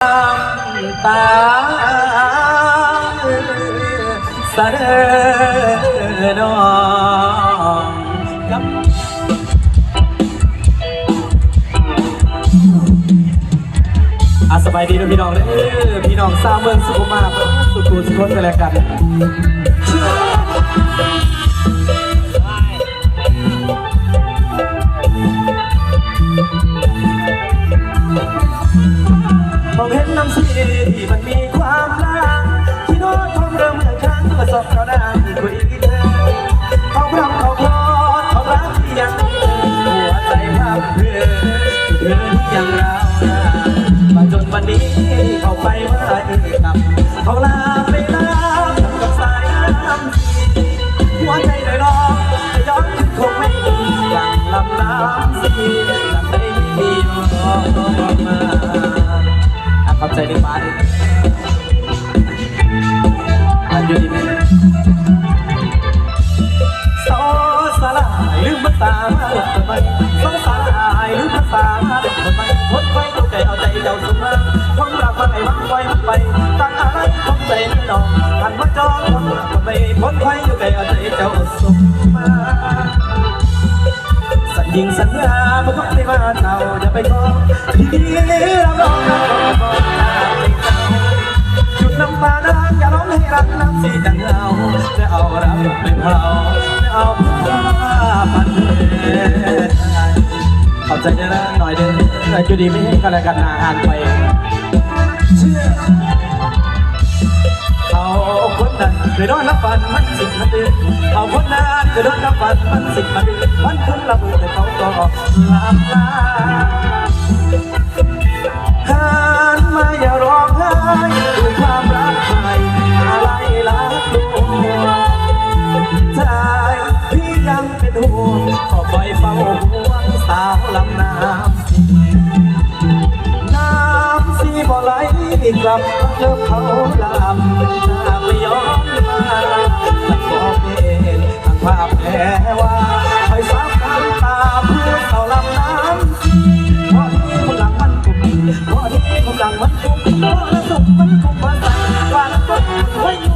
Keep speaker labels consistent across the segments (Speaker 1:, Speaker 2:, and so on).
Speaker 1: ตาสะเดอนองกับอาสบายดีนะพี่น้องเด้อพี่น้องสร้างเมืองสุขมมาสุขุสุขคนกันแล้วกัน มันมี อะขอบใจในฟ้าด้วยอะอยู่ดีไหมโซสลายลืมภาษามาหลับทำไมโซสลายลืมภาษามาหลับทำไมพ้นไฟตัวใจเอาใจเจ้าสุมาความรักมันไหนมันไฟมันไปตั้งอะไรความใจนั่นองหันมาจองความรักทำไมพ้นไฟตัวใจเอาใจเจ้าสุมาสัญญิงสัญญาเมื่อวันได้มาเท่าอย่าไปขอที่ดีเราลอง หยุดน้าดังอย่าร้องให้รักน้ำสีดังเอาจะเอารักไปเผาจะเอาผ้าพันเขอบใจเด้อนะหน่อยเด้ออยู่ดีไม่ให้กันแล้วกันนาหานไปเอเอาคนนั้นเคยโดนรับฟันมันสิบนาทีเอาคนนั้นเคยโดนรับฟันมันสิบนาทีมันคนละมือแต่เขาก็ลาลา ลับเลิกเขาลำน้ำไม่ยอมมามันก็เป็นทางภาพแพ้ว่าคอยซับน้ำตาเพื่อเขาลำน้ำพอนี้กำลังมันกุมพอนี้กำลังมันกุมพอแล้วสุขมันกุมมาใส่ปานก็ไว้อยู่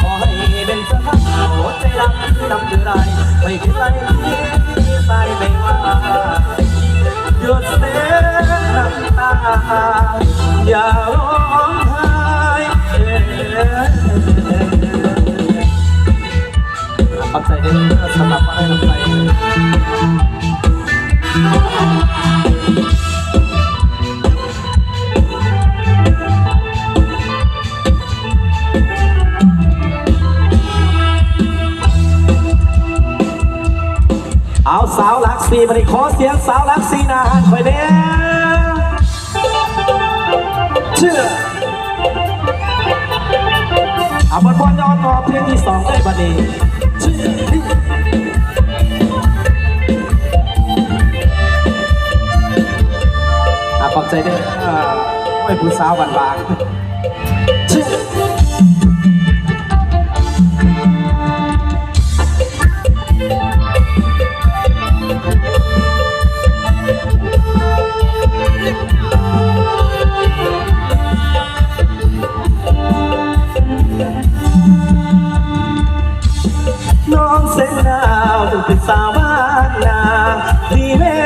Speaker 1: ขอให้เป็นสภาพหัวใจรักดำเดือดไรไม่คิดไรที่ตายไม่ว่าหยุดเสีย น้ำตาอย่าร้องไห้ขอบใจด้สำหรับมาให้กำใจเอาสาวลักซีมาดิขอเสียงสาวลักซีนาฮันไปเนี่ย เชื่ออาบอลบอลยอนอเพลงที่สองได้บัดนี้เชื่ออะขอบใจด้วยไม่ผู้สาวบานบ สาวบ้านนาดีแม่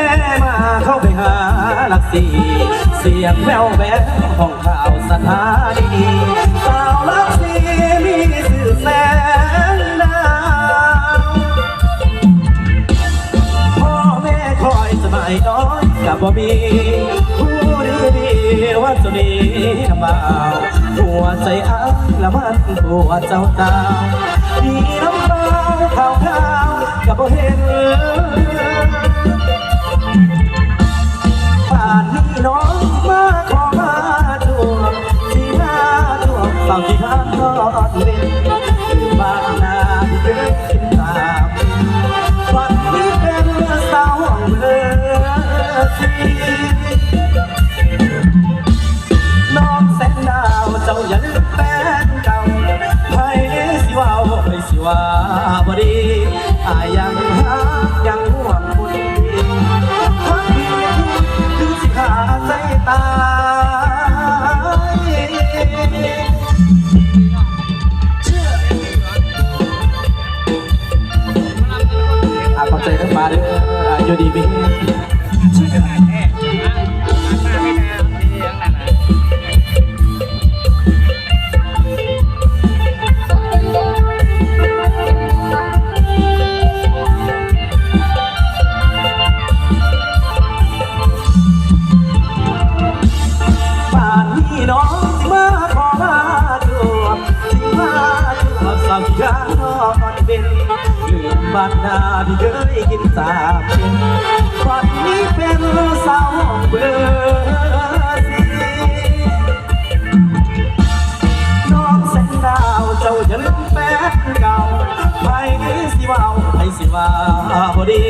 Speaker 1: มาเข้าไปหาหลักสีเสียงแววแววของข่าวสถานีสาวหลักสีมีสื่อแสงดาวพ่อแม่คอยสมัยน้อยกับบ่มีผู้ดีดีว่าจะนีน้ำเบาหัวใจอ้างละมันหัวเจ้าตาดี กับเห็น สิว่าบดีอายังหายังห่วงคนดีคนดีคือสิขาใจตายอาขอบใจทั้งมาเด้ออยู่ดีมีี่น้องสิมาขอมาจวสิมาจวสั่งยาทอดเป็นลืมบ้านนาที่เคยกินสาเป็นฝันนี้เป็นสาวเบอร์สีน้องแสงดาวเจ้าอย่าลืมแฟนเก่าไปที่สิว่าไปสิว่าพอดี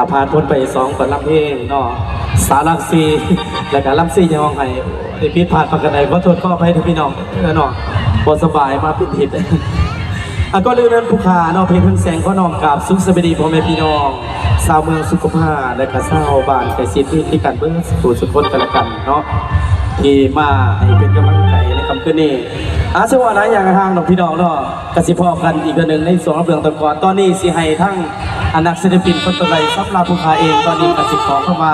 Speaker 1: อาพานพ้นไปสองก่อนลำเพลงเนาะสารักซีแล้วก็ลำซียังมองไห้ไอพิษผ่านปากกันไหนขอโทษขออภัยทุกพี่น้องเออเนาะบสบายมาปิดหิดอะก็เรื่องนั้นผู้ขาเนาะเพลงเพิ่งแสงก็น้อมกราบสุขสวัสดีพ่อแม่พี่น้องชาวเมืองสุขภาพและก็ชาวบ้านไก่ซิที่ที่กันเบื้องสู่สุขคนกันละกันเนาะที่มาให้เป็นกำลังใจในคำคืนนี้ อาเซวัสดีอย่างทางน้องพี่น้องเนาะกสิพอกันอีกคนหนึ่งในสองรับเรืองตะกอนตอนนี้สิให้ทั้งอนักศิลปินคนตะไรซับลาผู้ขาเองตอนนี้กสิขอเข้ามา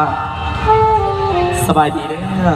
Speaker 1: สบายดีเด้อ